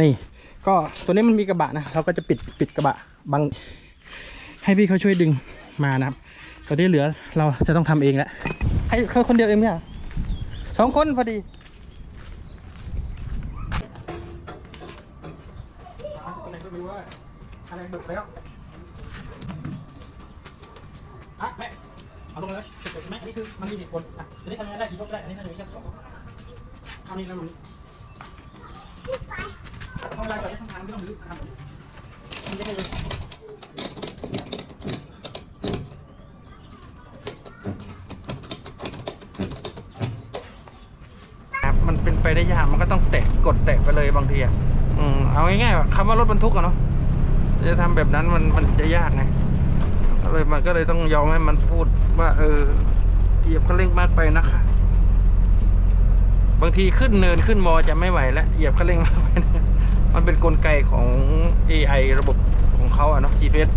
นี่ ก็ตัวนี้มันมีกระบะนะเราก็จะปิดปิดกระบะบังให้พี่เขาช่วยดึงมานะครับตัวที่เหลือเราจะต้องทำเองแหละให้เขาคนเดียวเองเนี่ยสองคนพอดีอะไรดุแล้วอะแม่เอาลงเลยเก็บแม่นี่คือมันมีกี่คนอะอันนี้ทำงานได้กี่ยกได้อันนี้ทำงานได้แค่สองเท่นี้แล้วลุ งทำเวลาก่อนจะทำงไม่ต้องรีบทำมันจะได้เลยครับมันเป็นไปได้ยากมันก็ต้องแตะกดแตะไปเลยบางทีอะอืมเอาง่ายๆว่าคำว่ารถบรรทุกอะเนาะจะทำแบบนั้นมันมันจะยากไงก็เลยมันก็เลยต้องยอมให้มันพูดว่า เออเหยียบคันเร่งมากไปนะคะ บางทีขึ้นเนินขึ้นมอจะไม่ไหวแล้วเหยียบคันเร่งมากไปนะ มันเป็นนกลไกของ AI ระบบของเขาอะเนาะ GPS